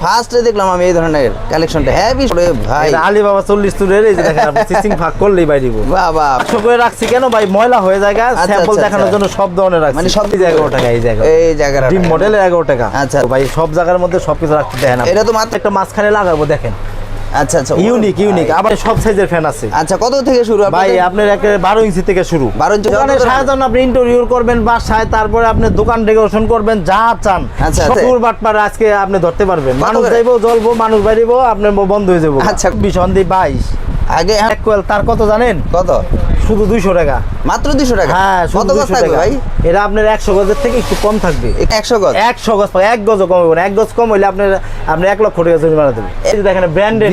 ফার্স্টে দেখলাম আমি এই ধরনের কালেকশনটা। হ্যাভি ভাই। আলি আলিবাবা চল্লিশ তুলের এই যে দেখেন সিসিং ভাগ করলেই বাই দিব। বাবা। করে রাখছি কেন ভাই ময়লা হয়ে যায় আচ্ছা, স্যাম্পল আচ্ছা, দেখানোর আচ্ছা। জন্য সব ধরনের রাখছি। মানে সব এগারো টাকা এই জায়গা এই জায়গা ডিম মডেলের এগারো টাকা। আচ্ছা। ভাই সব জায়গার মধ্যে সবকিছু রাখতে দেয় না এটা তো মাত্র একটা মাঝখানে লাগাবো দেখেন। আচ্ছা আচ্ছা ইউনিক ইউনিক। আবার সব সাইজের ফ্যান আছে। আচ্ছা কত থেকে শুরু ভাই আপনার একে বারো ইঞ্চি থেকে শুরু। 12 ইঞ্চি দোকানে সাজানো আপনি ইন্টারভিউ করবেন বাসায় তারপরে আপনি দোকান ডেকোরেশন করবেন যা চান। আচ্ছা, আচ্ছা। বাটপার আজকে আপনি ধরতে পারবেন। মানুষ? যাইবো জ্বলবো মানুষ বাড়িবো আপনার বন্ধ হয়ে যাব। আচ্ছা। বিসন্ধি বাইশ আগে এক কোয়েল তার কত জানেন? কত? শুধু দুইশো টাকা। মাত্র দুইশো টাকা? হ্যাঁ কত গজ থাকবে ভাই? এটা আপনার একশো গজের থেকে একটু কম থাকবে। একশো গজ? একশো গজ এক গজও কম হবে না। এক গজ কম হইলে আপনার আপনি এক লক্ষ টাকা জরিমানা দেবেন এই দেখেন ব্র্যান্ডেড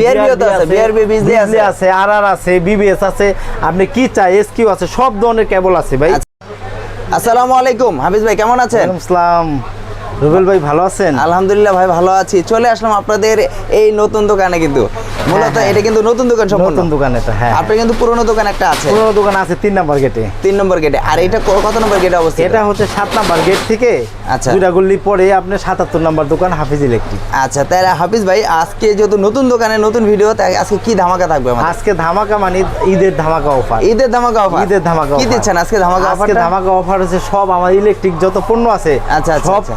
আছে, আর আর আছে বিবিএস আছে। আপনি কি চাই এসকিউ আছে সব ধরনের কেবল আছে ভাই। আচ্ছা। আসসালামু আলাইকুম। হাফিজ ভাই কেমন আছেন? আসসালাম রুবেল ভাই ভালো আছেন? আলহামদুলিল্লাহ ভাই ভালো আছি। চলে আসলাম আপনাদের এই নতুন দোকানে কিন্তু। মূলত হ্যাঁ। এটা কিন্তু নতুন দোকান সম্পূর্ণ? নতুন দোকান এটা হ্যাঁ। আপনার কিন্তু পুরনো দোকান একটা আছে। পুরো দোকান আছে তিন নাম্বার গেটে। তিন নম্বর গেটে। আর এটা কত নম্বর গেটে অবস্থিত? এটা হচ্ছে সাত নাম্বার গেট থেকে আচ্ছা। দুইটা গল্লি পরে আপনার সাতাত্তর নাম্বার দোকান হাফিজ ইলেকট্রিক। আচ্ছা তাহলে হাফিজ ভাই আজকে যেহেতু নতুন দোকানে নতুন ভিডিও তাই আজকে কি ধামাকা থাকবে আজকে ধামাকা মানে ঈদের ধামাকা অফার ঈদের ধামাকা অফার ঈদের ধামাকা কি দিচ্ছেন আজকে ধামাকা আজকে ধামাকা অফার হচ্ছে সব আমার ইলেকট্রিক যত পণ্য আছে আচ্ছা, আচ্ছা।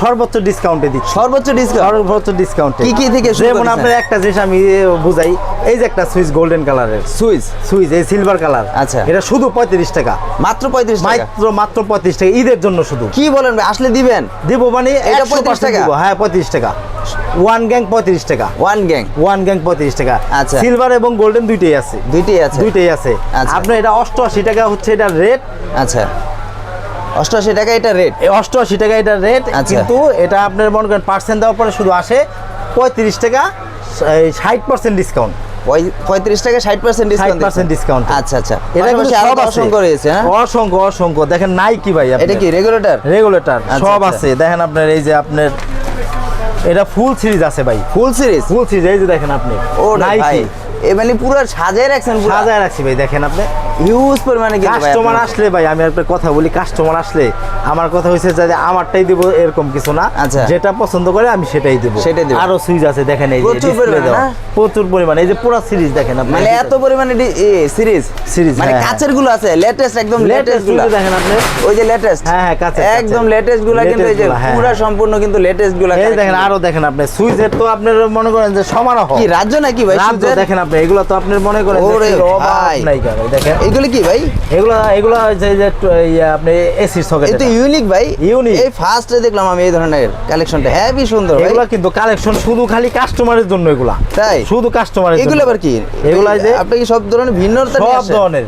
সর্বোচ্চ ডিসকাউন্টে দিচ্ছি। সর্বোচ্চ ডিসকাউন্ট সর্বোচ্চ ডিসকাউন্টে কি কি থেকে যেমন আপনার একটা জিনিস আমি বুঝাই। এই যে একটা সুইচ গোল্ডেন কালারের সুইচ? সুইচ এই সিলভার কালার আচ্ছা। এটা শুধু পঁয়ত্রিশ টাকা। মাত্র পঁয়ত্রিশ মাত্র মাত্র পঁয়ত্রিশ টাকা। ঈদের জন্য শুধু। কি বলেন ভাই? আসলে দিবেন? দিব মানে এটা 35 35 টাকা? হ্যাঁ পঁয়ত্রিশ টাকা। ওয়ান গ্যাং পঁয়ত্রিশ টাকা। ওয়ান গ্যাং ওয়ান গ্যাং পঁয়ত্রিশ টাকা। আচ্ছা। সিলভার এবং গোল্ডেন দুইটাই আছে। দুইটাই আছে। দুইটাই আছে। আচ্ছা। আপনার এটা অষ্টআশি টাকা হচ্ছে এটা রেট আচ্ছা। অষ্টআশি টাকা এটা রেট অষ্টআশি টাকা এটা রেট আচ্ছা। কিন্তু এটা আপনার মনে করেন পার্সেন্ট দেওয়ার পরে শুধু আসে পঁয়ত্রিশ টাকা ষাট পার্সেন্ট ডিসকাউন্ট পঁয়ত্রিশ টাকা ষাট পার্সেন্ট ডিসকাউন্ট পার্সেন্ট ডিসকাউন্ট আচ্ছা আচ্ছা। এটা কিন্তু সব অসংখ্য রয়েছে অসংখ্য অসংখ্য। দেখেন নাই কি ভাই এটা কি রেগুলেটর রেগুলেটর আচ্ছা, সব আচ্ছা। আছে। দেখেন আপনার এই যে আপনার এটা ফুল সিরিজ আছে ভাই। ফুল সিরিজ ফুল সিরিজ এই যে দেখেন আপনি। ও নাই ভাই। এ মানে পুরো সাজায় রাখছেন সাজায় রাখছি ভাই দেখেন আপনি। হিউজ পরিমাণে কাস্টমার আসলে ভাই আমি একটা কথা বলি কাস্টমার আসলে। আমার কথা হয়েছে যে আমারটাই দিব এরকম কিছু না। আচ্ছা। যেটা পছন্দ করে আমি সেটাই দিব। সেটাই দিবেন। আরও সুইচ আছে দেখেন এই যে প্রচুর পরিমাণে এই যে পুরো সিরিজ দেখেন আপনি মানে এত পরিমাণে সিরিজ Series, মানে হ্যাঁ, কাচেরগুলো আছে লেটেস্ট একদম লেটেস্টগুলো দেখেন আপনি। ওই যে লেটেস্ট হ্যাঁ, হ্যাঁ, কাচের। একদম লেটেস্টগুলো কিন্তু এই যে হ্যাঁ, পুরো হ্যাঁ। সম্পূর্ণ কিন্তু লেটেস্টগুলো এই দেখেন আরও দেখেন আপনি। সুইচের তো আপনার মনে করেন যে সমান কি রাজ্য নাকি ভাই রাজ্য দেখেন আপনি এগুলো তো আপনার মনে করেন ওরে ভাই। নাই দেখেন। এগুলো কি ভাই? এগুলো এগুলো যে যে আপনি এসি সকেট এটা। ইউনিক ভাই। ইউনিক এই ফার্স্টে দেখলাম আমি এই ধরনের কালেকশনটা হেভি সুন্দর এগুলা কিন্তু কালেকশন শুধু খালি কাস্টমারের জন্য এগুলা। তাই? শুধু কাস্টমারের এগুলো আবার কি? এগুলা যে আপনি কি সব ধরনের ভিন্নতা নিয়ে সব ধরনের।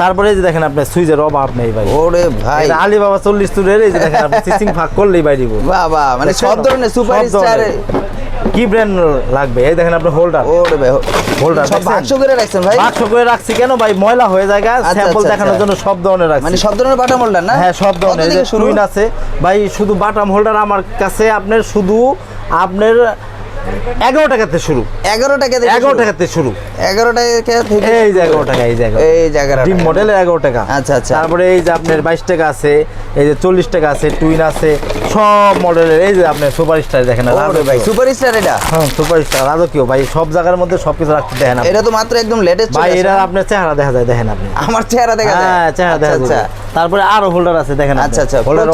তারপরে যে দেখেন আপনি সুইচের অভাব নেই ভাই। ওরে ভাই। এটা আলিবাবা চল্লিশ তুলের এই যে দেখেন আপনি সিসিং ফাঁক করলেই বাই দিব। বাবা মানে সব ধরনের সুপার স্টার কি ব্র্যান্ড লাগবে? এই দেখেন আপনি হোল্ডার ওরে ভাই Holder সব বাক্স করে রাখছেন ভাই? বাক্স করে রাখছি কেন ভাই? ময়লা হয়ে যায় স্যাম্পল আচ্ছা, দেখানোর আচ্ছা। জন্য সব ধরনের রাখছি। মানে সব ধরনের বাটা মোল্ডার না? হ্যাঁ সব ধরনের। এই থেকে যে শুরু? আছে। ভাই শুধু বাটাম হোল্ডার আমার কাছে আপনার শুধু আপনার এগারো টাকাতে শুরু। এগারো টাকা থেকে এগারো টাকাতে শুরু। এগারো টাকা এই যে এগারো টাকা এই যে এই ডিম মডেলের এগারো টাকা। আচ্ছা, আচ্ছা। তারপরে এই যে আপনার বাইশ টাকা আছে এই যে চল্লিশ টাকা আছে টুইন আছে সব মডেলের এই যে আপনার সুপার স্টার দেখেন ভাই সুপার স্টার এটা? হ্যাঁ সুপার স্টার রাজকীয়। ভাই সব জায়গার মধ্যে সবকিছু রাখতে দেখেন। এটা তো মাত্র একদম লেটেস্ট ভাই এটা আপনার চেহারা দেখা যায় দেখেন আপনি। আমার চেহারা দেখা যায়? হ্যাঁ চেহারা দেখা আচ্ছা। যায়। তারপরে আরও হোল্ডার আছে দেখেন আচ্ছা আচ্ছা। হোল্ডার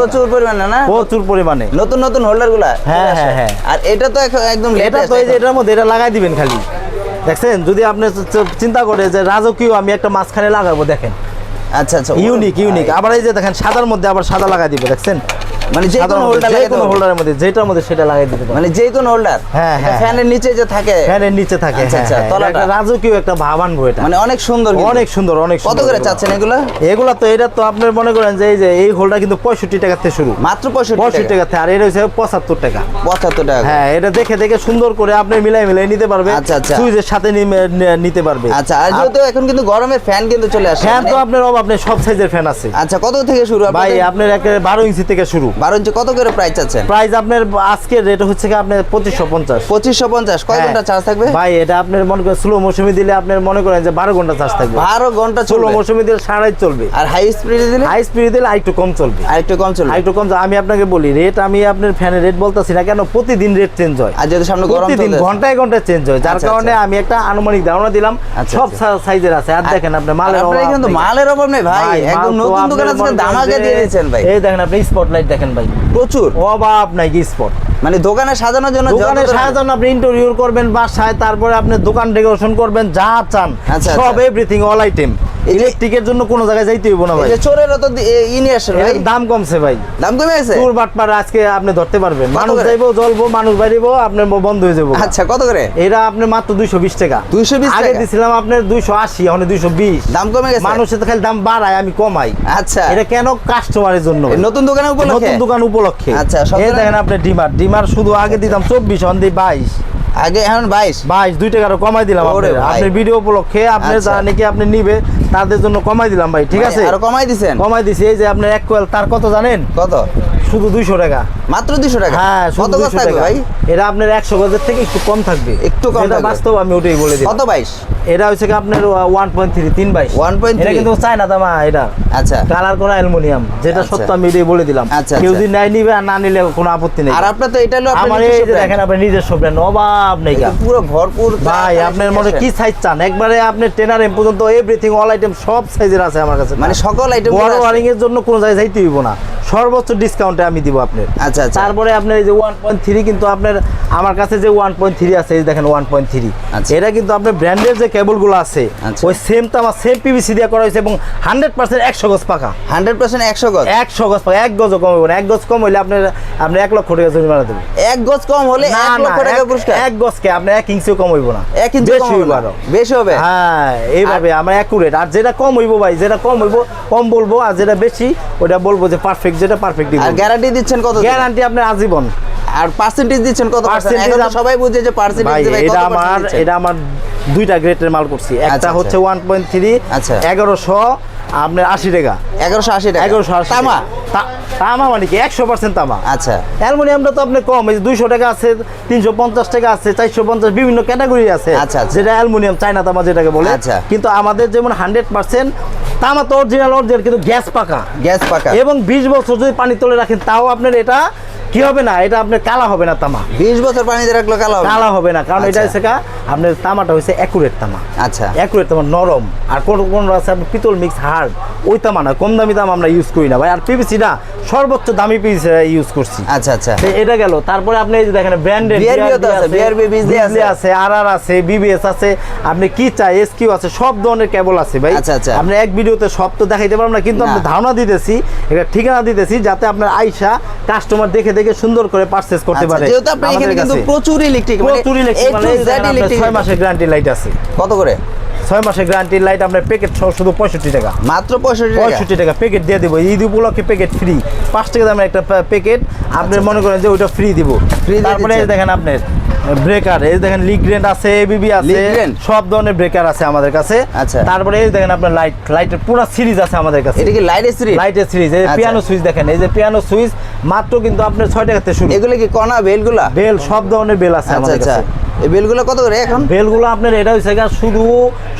প্রচুর- পরিমাণে না? প্রচুর পরিমাণে। নতুন নতুন হোল্ডারগুলা। হ্যাঁ, হ্যাঁ, হ্যাঁ। আর এটা তো একদম এটা তো এই যে এটার মধ্যে এটা লাগাই দিবেন খালি। দেখছেন? যদি আপনি চিন্তা করে যে রাজকীয় আমি একটা মাঝখানে লাগাবো দেখেন। আচ্ছা আচ্ছা। ইউনিক ইউনিক আবার এই যে দেখেন সাদার মধ্যে আবার সাদা লাগাই দিবে দেখছেন? মানে যে কোনো হোল্ডার যে কোনো হোল্ডারের মধ্যে যেটার মধ্যে সেটা লাগাই দিতে মানে যে কোনো হোল্ডার হ্যাঁ, হ্যাঁ, ফ্যানের নিচে যে থাকে। ফ্যানের নিচে থাকে আচ্ছা, হ্যাঁ, আচ্ছা, হ্যাঁ। তলাটা। রাজকীয় একটা ভাব আনব এটা। মানে অনেক সুন্দর অনেক সুন্দর অনেক কত করে চাচ্ছেন এগুলো? এগুলা তো এটা তো আপনার মনে করেন যে এই যে এই হোল্ডার কিন্তু পঁয়ষট্টি টাকার থেকে শুরু। মাত্র পঁয়ষট্টি পঁয়ষট্টি টাকা টাকা থেকে আর এটা হচ্ছে পঁচাত্তর টাকা। পঁচাত্তর টাকা হ্যাঁ এটা দেখে দেখে সুন্দর করে আপনি মিলাই মিলাই নিতে পারবে। আচ্ছা, আচ্ছা। সুইচের সাথে নিতে পারবে। আচ্ছা আর যেহেতু এখন কিন্তু গরমের ফ্যান কিন্তু চলে আসে। ফ্যান তো আপনার অভাব নেই সব সাইজের ফ্যান আছে। আচ্ছা কত থেকে শুরু ভাই আপনার একেবারে বারো ইঞ্চি থেকে শুরু। বারো ইঞ্চি কত করে প্রাইস চাচ্ছেন প্রাইস আপনার আজকের রেট হচ্ছে কি আপনার পঁচিশশো পঞ্চাশ। পঁচিশশো পঞ্চাশ। কয় ঘণ্টা চার্জ থাকবে? ভাই এটা আপনার মনে করেন স্লো মৌসুমি দিলে আপনার মনে করেন যে বারো ঘণ্টা চার্জ থাকবে। বারো ঘণ্টা স্লো মৌসুমি দিলে সারাই চলবে। আর হাই স্পিডে দিলে? হাই স্পিড দিলে আরেকটু কম চলবে। আর একটু কম চলবে? আরেকটু কম চলবে। আমি আপনাকে বলি রেট আমি আপনার ফ্যানের রেট বলতেছি না কেন প্রতিদিন রেট চেঞ্জ হয়। আর যেহেতু সামনে গরম প্রতিদিন ঘন্টায় ঘন্টায় চেঞ্জ হয়। যার আচ্ছা, কারণে আমি একটা আনুমানিক ধারণা দিলাম আচ্ছা, সব আচ্ছা। সাইজের আছে। আর দেখেন আপনি মালের অভাব এখানে তো নেই। মালের অভাব নেই ভাই। একদম নতুন দোকান আজকে দামাকে দিয়ে দিয়েছেন ভাই। এই দেখেন আপনি স্পটলাইট দেখেন। ভাই। প্রচুর? অভাব নাই স্পট মানে দোকানে সাজানোর জন্য দোকানে সাজানো আপনি ইন্টেরিয়র করবেন বাসায় তারপরে আপনি দোকান ডেকোরেশন করবেন যা চান আচ্ছা, সব আচ্ছা। এভরিথিং অল আইটেম ইলেকট্রিকের জন্য কোনো জায়গায় যাইতে হইব না ভাই। যে চোরেরও তো দি- এ- ই নিয়ে আসেন ভাই। দাম কমছে ভাই। দাম কমে গেছে? চোর বাটপার আজকে আপনি ধরতে পারবেন। মানুষ যাইবো জ্বলবো মানুষ বাইরিবো আপনার বন্ধ হয়ে যাব আচ্ছা কত করে? এরা আপনার মাত্র দুইশো বিশ টাকা। 220 আগে? দিছিলাম আপনার দুইশো আশি এখন দুইশো বিশ। দাম কমে গেছে? মানুষের তো খালি দাম বাড়ায় আমি কমাই। আচ্ছা। এটা কেন কাস্টমারের জন্য? নতুন দোকানে উপলক্ষে? নতুন দোকান উপলক্ষে। আচ্ছা, সব এই দেখেন আপনি ডিমার। ডিমার শুধু আগে দিতাম চব্বিশ অন দিই বাইশ। আগে এখন বাইশ? বাইশ দুই টাকা আরও কমাই দিলাম আপনি আপনার ভিডিও উপলক্ষে আপনি যা যারা নাকি আপনি নিবে তাদের জন্য কমাই দিলাম ভাই ঠিক আছে? আর কমাই দিছেন? কমাই দিছি এই যে আপনার এক কোয়েল তার কত জানেন? কত? শুধু দুইশো টাকা। মাত্র দুশো টাকা? হ্যাঁ কত গজ দুইশো থাকবে টাকা। ভাই? এটা আপনার একশো গজের থেকে একটু কম থাকবে। একটু কম এটা বাস্তব আমি ওটাই বলে দিই কত বাইশ? এটা হচ্ছে আপনার ওয়ান পয়েন্ট থ্রি তিন বাইশ। 1.3 এটা কিন্তু দামা এটা। আচ্ছা। কালার করা অ্যালুমিনিয়াম যেটা আচ্ছা। সত্য আমি এটাই বলে দিলাম। আচ্ছা, কেউ আচ্ছা। যদি নাই নিবে আর না নিলে কোনো আপত্তি নেই। আর আপনার তো এটা হলো আমার এই যে দেখেন আপনার নিজস্ব ব্র্যান্ড অভাব নেই পুরো ভরপুর ভাই আপনার মনে কি সাইজ চান? একবারে আপনি টেনার এম পর্যন্ত এভরিথিং অল আইটেম সব সাইজের আছে আমার কাছে। মানে সকল আইটেম বড় ওয়ারিং এর জন্য কোনো জায়গায় যাইতে হইব না। সর্বোচ্চ ডিসকাউন্টে আমি দিব আপনার? আচ্ছা আচ্ছা। তারপরে আপনার এই যে ওয়ান পয়েন্ট থ্রি কিন্তু আপনার আমার কাছে যে ওয়ান পয়েন্ট থ্রি আছে এই দেখেন ওয়ান পয়েন্ট থ্রি। এটা কিন্তু আপনার ব্র্যান্ডের যে কেবলগুলো আছে আচ্ছা। ওই সেম তো আমার সেম পিভিসি দিয়ে করা হয়েছে এবং হান্ড্রেড পার্সেন্ট একশো গজ পাকা। হান্ড্রেড পার্সেন্ট একশো গজ? একশো গজ পাকা এক গজও কম হইব না। এক গজ কম হইলে আপনার আপনি এক লক্ষ টাকা জরিমানা দেবেন এক গজ কম হলে এক লক্ষ টাকা পুরস্কার? এক গজকে আপনি এক ইঞ্চিও কম হইব না। এক ইঞ্চি বেশি হইব হবে আরও। বেশি হবে? হ্যাঁ এইভাবে আমার অ্যাকুরেট আর যেটা কম হইব ভাই যেটা কম হইব কম বলব আর যেটা বেশি ওটা বলব যে পারফেক্ট যেটা পারফেক্ট দিব। আর গ্যারান্টি দিচ্ছেন কত গ্যারান্টি আপনার আজীবন। আর পার্সেন্টেজ দিচ্ছেন কত আপ- সবাই বুঝে যে পার্সেন্টেজ এটা আমার এটা আমার দুইটা গ্রেটের মাল করছি। একটা আচ্ছা, হচ্ছে ওয়ান পয়েন্ট থ্রি আচ্ছা। এগারোশো আপনার আশি টাকা। এগারোশো আশি টাকা। এগারোশো আশি তামা? তামা মানে কি? একশো পার্সেন্ট তামা। আচ্ছা। অ্যালুমিনিয়ামটা তো আপনি কম এই যে দুইশো টাকা আছে তিনশো পঞ্চাশ টাকা আছে চারশো পঞ্চাশ বিভিন্ন ক্যাটাগরি আছে। আচ্ছা, আচ্ছা। যেটা অ্যালুমিনিয়াম চায়না তামা যেটাকে বলে। আচ্ছা। কিন্তু আমাদের যেমন হান্ড্রেড পার্সেন্ট তামা তো অরিজিনাল অরিজিনাল কিন্তু গ্যাস পাকা। গ্যাস পাকা। এবং বিশ বছর যদি পানি তুলে রাখেন তাও আপনার এটা কি হবে না? এটা আপনার কালা হবে না তামা। বিশ বছর পানিতে রাখল কালো হবে কালা হবে না কারণ এটা আচ্ছা। হচ্ছে আপনার তামাটা হচ্ছে অ্যাকুরেট তামা। আচ্ছা। অ্যাকুরেট তামা নরম। আর কোন কোন আছে আপনি পিতল মিক্স হার্ড ওই তামা না কম দামি তামা আমরা ইউজ করি না ভাই। আর পিভিসি না সর্বোচ্চ দামি পিভিসি ইউজ করছি। আচ্ছা আচ্ছা। এটা গেল। তারপরে আপনি এই যে দেখেন ব্র্যান্ডেড BRB বিজলি আছে। আর আর আছে। বিবিএস আছে আপনি কি চাই এসকিউ আছে সব ধরনের কেবল আছে ভাই। আচ্ছা, আচ্ছা। আপনি এক ভিডিওতে সব তো দেখাইতে পারব না কিন্তু। আপনি ধারণা দিতেছি এটা ঠিকানা দিতেছি যাতে আপনার আইসা কাস্টমার দেখে দেখে সুন্দর করে পারচেজ করতে আচ্ছা, পারে। যেহেতু আপনি এখানে কিন্তু প্রচুর ইলেকট্রিক প্রচুর ইলেকট্রিক মানে এই দেখেন আপনার ছয় মাসের গ্যারান্টি লাইট আছে। কত করে? ছয় মাসের গ্যারান্টি লাইট আমরা প্যাকেট সহ শুধু পঁয়ষট্টি টাকা। মাত্র পঁয়ষট্টি টাকা? পঁয়ষট্টি টাকা প্যাকেট দিয়ে দেবো। ঈদ উপলক্ষে প্যাকেট ফ্রি পাঁচ টাকা দামের একটা প্যাকেট আপনি মনে করেন যে ওইটা ফ্রি দিব। ফ্রি তারপরে দেখেন আপনার ব্রেকার এই দেখেন লিগ্রেন্ড আছে এবিবি আছে সব ধরনের ব্রেকার আছে আমাদের কাছে। আচ্ছা। তারপরে এই দেখেন আপনার লাইট লাইটের পুরো সিরিজ আছে আমাদের কাছে। এটা কি লাইট সিরিজ লাইটের সিরিজ এই আচ্ছা। পিয়ানো সুইচ দেখেন এই যে পিয়ানো সুইচ মাত্র কিন্তু আপনার ছয় টাকাতে শুরু। এগুলো কি কণা বেলগুলা? বেল সব ধরনের বেল আছে আচ্ছা আমাদের আচ্ছা। কাছে। এই বেলগুলো কত করে এখন বেলগুলো আপনার এটা হচ্ছে গিয়ে শুধু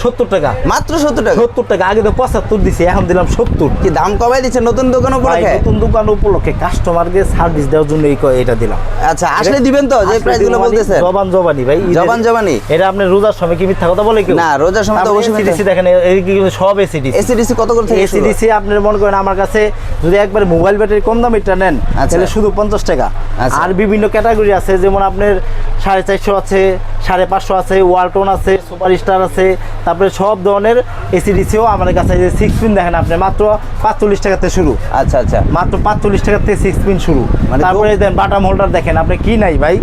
সত্তর টাকা মাত্র সত্তর টাকা সত্তর টাকা আগে তো পঁচাত্তর দিছি এখন দিলাম সত্তর কি দাম কমাই দিচ্ছে নতুন দোকান উপলক্ষে নতুন দোকান উপলক্ষে কাস্টমারকে সার্ভিস দেওয়ার জন্য এই এটা দিলাম আচ্ছা আসলে দিবেন তো যে আসলে প্রাইসগুলো দিবো মানে বলতেছেন জবান জবানি ভাই জবান জবানি? এটা আপনি রোজার সময় কি মিথ্যা কথা বলে কেউ না, রোজার সময় তো অবশ্যই। এসিডিসি দেখেন এই কি সব এসিডিসি এসিডিসি কত করে থেকে? এসিডিসি আপনি মনে করেন আমার কাছে যদি একবার মোবাইল ব্যাটারি কম দামিটা নেন আচ্ছা। তাহলে শুধু পঞ্চাশ টাকা আচ্ছা। আর বিভিন্ন ক্যাটাগরি আছে যেমন আপনার সাড়ে চারশো আছে সাড়ে পাঁচশো আছে ওয়ালটন আছে সুপার স্টার আছে তারপরে সব ধরনের এসি ডিসিও আমাদের কাছে যে সিক্স পিন দেখেন আপনি মাত্র পাঁচচল্লিশ টাকাতে শুরু। আচ্ছা আচ্ছা। মাত্র পাঁচচল্লিশ টাকাতে সিক্স পিন শুরু। মানে তারপরে দেন বাটাম হোল্ডার দেখেন আপনি কি নাই ভাই?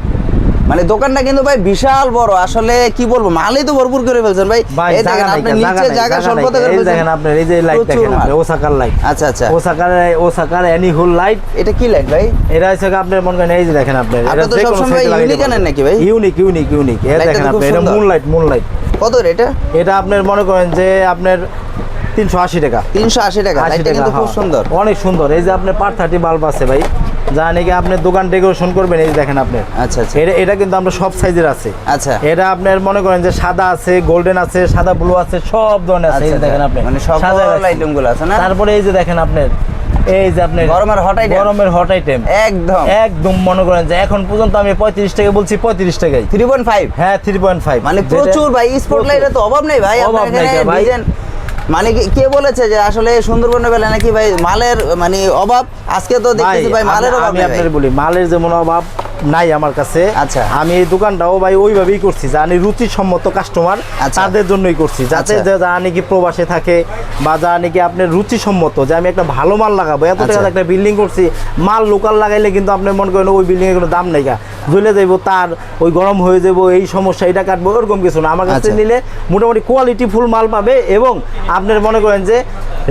মানে দোকানটা কিন্তু ভাই বিশাল বড়। আসলে কি বলব মালই তো ভরপুর করে ফেলছেন ভাই। এই দেখেন আপনি নিচে জায়গা জায়গা স্বল্প নাই। করে ফেলছেন দেখেন আপনার এই যে লাইট দেখেন আপনি ওসাকার লাইট আচ্ছা আচ্ছা। ওসাকার ওসাকার অ্যানি হোল লাইট এটা কি লাইট ভাই? এটা হচ্ছে কি আপনার মনে করেন এই যে দেখেন আপনি আপনি তো সবসময় unique আনেন নাকি ভাই? ইউনিক ইউনিক ইউনিক এই দেখেন আপনি এটা মুন লাইট মুন লাইট কত রে এটা? এটা আপনার মনে করেন যে আপনার তিনশো আশি টাকা। তিনশো আশি টাকা। লাইটটা কিন্তু খুব হ্যাঁ। সুন্দর। অনেক সুন্দর। এই যে আপনার পার থার্টি বাল্ব আছে ভাই। যা নাকি আপনি দোকান ডেকোরেশন করবেন এই যে দেখেন আপনি। আচ্ছা আচ্ছা। এটা এটা কিন্তু আমরা সব সাইজের আছে। আচ্ছা। এটা আপনার মনে করেন যে সাদা আছে গোল্ডেন আছে সাদা ব্লু আছে সব ধরনের আছে এই যে আচ্ছা, দেখেন আপনি। মানে সকল সাজায় রাখছি। গুলো আছে না? তারপরে এই যে দেখেন আপনার এই যে আপনি গরমের hot item? গরমের হট আইটেম একদম। একদম মনে করেন যে এখন পর্যন্ত আমি পঁয়ত্রিশ টাকা বলছি পঁয়ত্রিশ টাকাই থ্রি পয়েন্ট ফাইভ হ্যাঁ থ্রি পয়েন্ট ফাইভ মানে প্রচুর ভাই স্পটলাইটে তো অভাব নেই ভাই আপনার এখানে ভাই? ডিজাইন মানে কি- কে বলেছে যে আসলে সুন্দরবনের বেলা নাকি ভাই মালের মানে অভাব? আজকে তো দেখতেছি ভাই মালের অভাব আমি আপনাদের আপনার বলি মালের যেমন অভাব নাই আমার কাছে আচ্ছা। আমি এই দোকানটাও ভাই ওইভাবেই করছি জানি রুচিসম্মত কাস্টমার আচ্ছা। তাদের জন্যই করছি যাতে আচ্ছা। যে যারা নাকি প্রবাসে থাকে বা যারা নাকি আপনার রুচিসম্মত যে আমি একটা ভালো মাল লাগাবো এত আচ্ছা। টাকা একটা বিল্ডিং করছি মাল লোকাল লাগাইলে কিন্তু আপনি মনে করেন ওই বিল্ডিং এর কোনো দাম নাই জ্বলে যাইবো তার ওই গরম হয়ে যাব এই সমস্যা এটা কাটবো ওরকম কিছু না আমার কাছে আচ্ছা। নিলে মোটামুটি কোয়ালিটি ফুল মাল পাবে এবং আপনার মনে করেন যে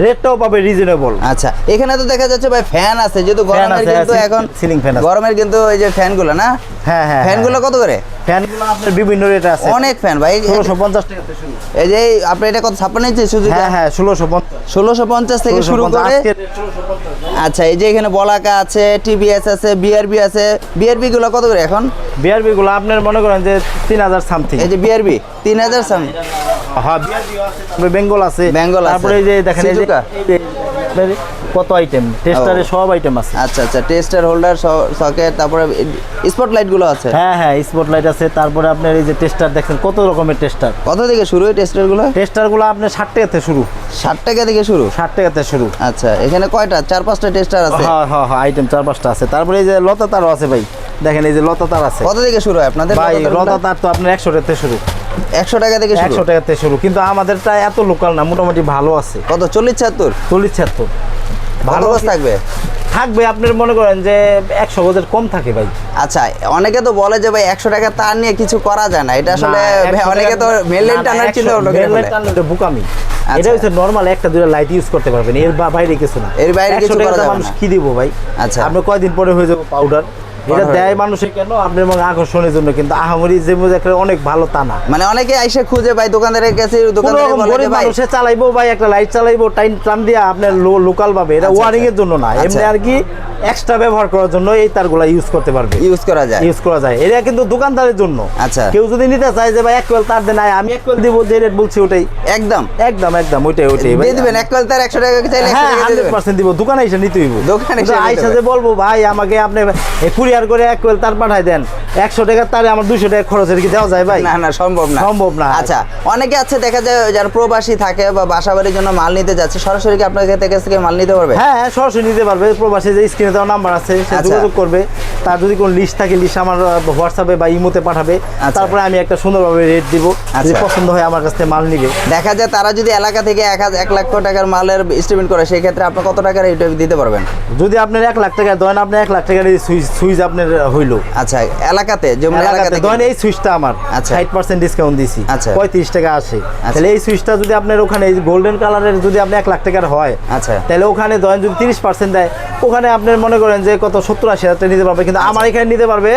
রেটটাও পাবে রিজনেবল আচ্ছা এখানে তো দেখা যাচ্ছে ভাই ফ্যান আছে যেহেতু গরমের কিন্তু এখন সিলিং ফ্যান। গরমের কিন্তু এই যে ফ্যানগুলো না? হ্যাঁ হ্যাঁ ফ্যানগুলো কত করে? ফ্যানগুলো আপনার বিভিন্ন রেটে আছে। অনেক ফ্যান ভাই। ষোলোশো পঞ্চাশ টাকা থেকে শুরু। এই যে আপনি এটা কত ছাপ্পান্ন ইঞ্চি সুযোগ হ্যাঁ হ্যাঁ ষোলোশো ষোলোশো পঞ্চাশ থেকে শুরু করে আচ্ছা এই যে এখানে বলাকা আছে টিবিএস আছে বিআরবি আছে। বিআরবি গুলো কত করে এখন? বিআরবি গুলো আপনার মনে করেন যে তিন হাজার সামথিং এই যে বিআরবি তিন হাজার সাম হ্যাঁ বেঙ্গল আছে বেঙ্গল আছে। তারপরে এই যে দেখেন এই যে এই কত আইটেম টেস্টারে সব আইটেম আছে। আচ্ছা আচ্ছা টেস্টার হোল্ডার সকেট তারপরে স্পটলাইটগুলো আছে? হ্যাঁ হ্যাঁ স্পটলাইট আছে। তারপরে আপনার এই যে টেস্টার দেখেন কত রকমের টেস্টার কত থেকে শুরু হয় টেস্টারগুলো? টেস্টারগুলো আপনার ষাট টাকাতে শুরু। ষাট টাকা থেকে শুরু? ষাট টাকাতে শুরু। আচ্ছা এখানে কয়টা? চার পাঁচটা টেস্টার আছে। হ্যাঁ হ্যাঁ হ্যাঁ আইটেম চার পাঁচটা আছে। তারপরে এই যে লতা তারও আছে ভাই। দেখেন এই যে লতা তার আছে। কত থেকে শুরু হয় আপনাদের ভাই লতা তার তো আপনার একশো টাকাতে শুরু। একশো টাকা থেকে একশো টাকাতে শুরু। কিন্তু আমাদেরটা এত লোকাল না মোটামুটি ভালো আছে। কত? চল্লিশ ছিয়াত্তর? চল্লিশ ছিয়াত্তর। ভালো থাকবে? থাকবে আপনার মনে করেন যে একশো গজের কম থাকে ভাই। আচ্ছা অনেকে তো বলে যে ভাই একশো টাকা তার নিয়ে কিছু করা যায় না। এটা আসলে অনেকে তো টাকা- মেনলেন না, না, টানার 100 চিন্তা ভাবনা বোকামি। এটা হচ্ছে নর্মাল একটা দুটো লাইট ইউজ করতে পারবেন এর বাইরে কিছু না। এর বাইরে কিছু করা যাবে মানুষ কি দিব ভাই? আচ্ছা। আপনি কয়দিন পরে হয়ে যাব পাউডার এটা দেয় মানুষের কেন? আপনার আকর্ষণের জন্য কিন্তু আহামরি যে অনেক ভালো তা না। মানে অনেকে আইসে খুঁজে ভাই দোকানদারের কাছে কোনো বলে ভাই মানুষে চালাইবো ভাই একটা লাইট চালাইবো টাইম টান দিয়ে আপনার লোকাল পাবে এটা আচ্ছা, ওয়ারিং এর আচ্ছা। জন্য না। এমনি আচ্ছা। আর কি এক্সট্রা ব্যবহার করার জন্য এই তারগুলা ইউজ করতে পারবে। ইউজ করা যায়। ইউজ করা যায়। এটা কিন্তু দোকানদারের জন্য। আচ্ছা। কেউ যদি নিতে চায় যে ভাই এক কোয়েল তার দেন আমি এক কোয়েল দিব যে রেট বলছি ওটাই। একদম। একদম একদম ওইটাই ওইটাই। দিয়ে দিবেন এক তার একশো টাকা চাইলে হ্যাঁ টাকা দিব। দোকানে এসে নিতে হইব। দোকানে এসে আইসা যে বলব ভাই আমাকে আপনি কুরিয়ার করে এক কোয়েল তার পাঠাই দেন। একশো টাকার তারে আমার দুশো টাকা খরচের কি দেওয়া যায় ভাই? না না সম্ভব না। সম্ভব না। আচ্ছা অনেকে আছে দেখা যায় যারা প্রবাসী থাকে বা বাসাবাড়ির জন্য মাল নিতে যাচ্ছে সরাসরি কি আপনার কাছ থেকে মাল নিতে পারবে? হ্যাঁ হ্যাঁ, সরাসরি নিতে পারবে। প্রবাসী যে স্ক্রিনে দেওয়া নাম্বার আছে সে আচ্ছা। যোগাযোগ করবে। তার যদি কোনো লিস্ট থাকে লিস্ট আমার হোয়াটসঅ্যাপে বা ইমোতে পাঠাবে আচ্ছা। তারপরে আমি একটা সুন্দরভাবে রেট দিব যদি আচ্ছা। পছন্দ হয় আমার কাছ থেকে মাল নিবে দেখা যায় তারা যদি এলাকা থেকে এক এক লক্ষ টাকার মালের এস্টিমেট করে সেই ক্ষেত্রে আপনি কত টাকার এটা দিতে পারবেন যদি আপনার এক লাখ টাকা ধরেন আপনি এক লাখ টাকার এই সুইচ সুইচ আপনার হইল আচ্ছা এলাকাতে যেমন এলাকাতে এলাকাতে ধরেন এই সুইচটা আমার আচ্ছা। ষাট পার্সেন্ট ডিসকাউন্ট দিছি আচ্ছা। পঁয়ত্রিশ টাকা আসে তাহলে এই সুইচটা যদি আপনার ওখানে এই গোল্ডেন কালারের যদি আপনি এক লাখ টাকার হয় আচ্ছা। তাহলে ওখানে ধরেন যদি তিরিশ পার্সেন্ট দেয় ওখানে আপনার মনে করেন যে কত সত্তর আশি হাজার টাকা নিতে পারবে কিন্তু আচ্ছা। আমার এখানে নিতে পারবে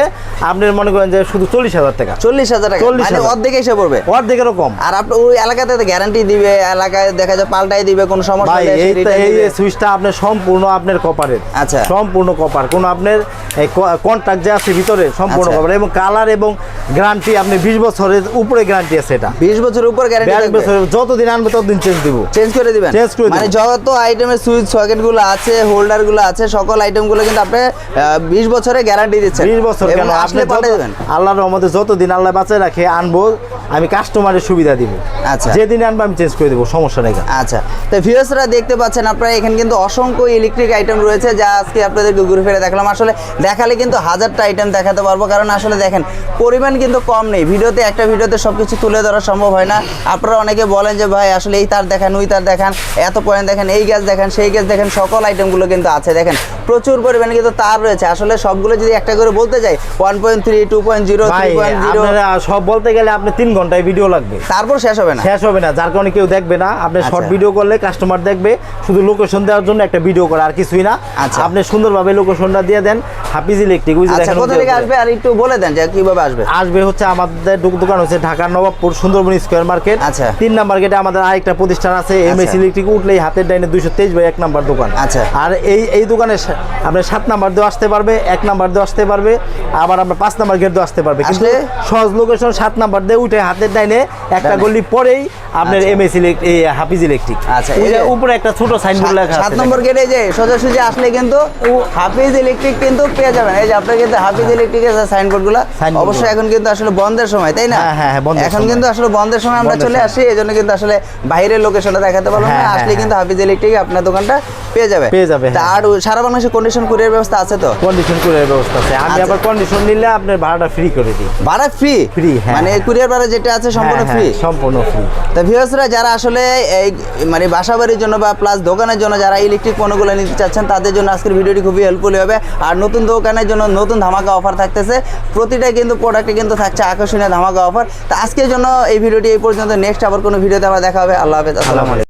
আপনার মনে করেন যে শুধু চল্লিশ হাজার টাকা। চল্লিশ হাজার টাকা? 40,000 মানে অর্ধেক এসে পড়বে? অর্ধেকেরও কম। আর আপনি ওই এলাকাতে গ্যারান্টি দিবে এলাকায় দেখা যায় পাল্টাই দিবে কোনো সমস্যা এই এই সুইচটা আপনার সম্পূর্ণ আপনার কপারের আচ্ছা। সম্পূর্ণ কপার কোন আপনার কন্ট্রাক্ট যে আছে ভিতরে সম্পূর্ণ আচ্ছা। কপার এবং কালার এবং গ্যারান্টি আপনি বিশ বছরের উপরে গ্যারান্টি আছে এটা। বিশ বছরের উপর গ্যারান্টি বছরের যতদিন আনবে ততদিন চেঞ্জ দিব। চেঞ্জ করে দিবেন? চেঞ্জ করে মানে যত আইটেমের সুইচ সকেটগুলো আছে হোল্ডারগুলো আছে সকল আইটেমগুলো কিন্তু আপনি বিশ বছরের গ্যারান্টি দিচ্ছেন। বিশ বছর কেন? আপনি যত- আল্লাহর রহমতে যতদিন আল্লাহ বাঁচায় রাখে আনব আমি কাস্টমারের সুবিধা দিব। আচ্ছা। যেদিন আনব আমি চেঞ্জ করে দেবো সমস্যা নেই আচ্ছা। তো ভিউয়ার্সরা দেখতে পাচ্ছেন আপনারা এখানে কিন্তু অসংখ্য ইলেকট্রিক আইটেম রয়েছে যা আজকে আপনাদেরকে ঘুরে ফিরে দেখলাম। আসলে দেখালে কিন্তু হাজারটা আইটেম দেখাতে পারব কারণ আসলে দেখেন পরিমাণ কিন্তু কম নেই। ভিডিওতে একটা ভিডিওতে সব কিছু তুলে ধরা সম্ভব হয় না। আপনারা অনেকে বলেন যে ভাই আসলে এই তার দেখান ওই তার দেখান এত পয়েন্ট দেখেন এই গ্যাস দেখেন সেই গ্যাস দেখেন সকল আইটেমগুলো কিন্তু আছে। দেখেন প্রচুর পরিমাণে কিন্তু তার রয়েছে। আসলে সবগুলো যদি একটা করে বলতে যাই one point three two point zero three point zero সব বলতে গেলে আপনি তিন ঘন্টায় ভিডিও লাগবে তারপর শেষ হবে না শেষ হবে না যার কারণে কেউ দেখবে না আপনি শর্ট আচ্ছা। ভিডিও করলে কাস্টমার দেখবে শুধু লোকেশন দেওয়ার জন্য একটা ভিডিও করা আর কিছুই না আচ্ছা। আপনি সুন্দরভাবে লোকেশনটা দিয়ে দেন হাফিজ ইলেকট্রিক আচ্ছা কোথা থেকে আসবে আর একটু বলে দেন যে কীভাবে আসবে আসবে হচ্ছে আমাদের দোকান হচ্ছে ঢাকার নবাবপুর সুন্দরবন স্কোয়ার মার্কেট আচ্ছা। তিন নাম্বার গেটে আমাদের আরেকটা প্রতিষ্ঠান আছে এমএস আচ্ছা। ইলেকট্রিক উঠলেই হাতের ডাইনে দুইশো তেইশ বাই এক নাম্বার দোকান আচ্ছা। আর এই এই দোকানে আপনার সাত নাম্বার দিয়ে আসতে পারবে এক নাম্বার দিয়ে আসতে পারবে আবার আমরা পাঁচ নাম্বার গেট দিয়ে আসতে পারবে। কিন্তু? সহজ লোকেশন সাত নাম্বার দিয়ে উঠে হাতের ডাইনে একটা গলি পরেই আপনার। এম এস এই হাফিজ ইলেকট্রিক আচ্ছা, যে- উপরে একটা ছোট সাইনবোর্ড লেখা সাত আছে নম্বর গেটে যে সোজাসুজি আসলে কিন্তু হাফিজ ইলেকট্রিক কিন্তু পেয়ে যাবেন। এই যে আপনার কিন্তু হাফিজ ইলেকট্রিকের সাইনবোর্ডগুলো Signboard অবশ্যই এখন কিন্তু আসলে বন্ধের সময় তাই না? হ্যাঁ, হ্যাঁ, হ্যাঁ, এখন কিন্তু আসলে বন্ধের সময় আমরা চলে আসি এই জন্য কিন্তু আসলে বাইরের লোকেশনটা দেখাতে পারলাম না। হ্যাঁ, আসলে হ্যাঁ, কিন্তু হাফিজ ইলেকট্রিক আপনার দোকানটা পেয়ে যাবে? পেয়ে যাবে, হ্যাঁ। আর সারা বাংলাদেশে কন্ডিশন কুরিয়ার ব্যবস্থা আছে তো? কন্ডিশন করে ব্যবস্থা আছে। আমি আচ্ছা। আবার কন্ডিশন নিলে আপনার ভাড়াটা ফ্রি করে দিই। ভাড়া ফ্রি হ্যাঁ, মানে কুরিয়ার ভাড়া যেটা আছে সম্পূর্ণ হ্যাঁ, ফ্রি হ্যাঁ, সম্পূর্ণ ফ্রি তা ভিউয়ার্সরা যারা আসলে এই মানে বাসা বাড়ির জন্য বা প্লাস দোকানের জন্য যারা ইলেকট্রিক পণ্যগুলো নিতে চাচ্ছেন তাদের জন্য আজকের ভিডিওটি খুবই হেল্পফুল হবে। আর নতুন দোকানের জন্য নতুন ধামাকা অফার থাকতেছে। প্রতিটা কিন্তু প্রোডাক্টে কিন্তু থাকছে আকর্ষণীয় ধামাকা অফার তা আজকের জন্য এই ভিডিওটি এই পর্যন্ত। নেক্সট আবার কোনো ভিডিওতে আবার দেখা হবে। আল্লাহ হাফেজ। আসসালামু আলাইকুম।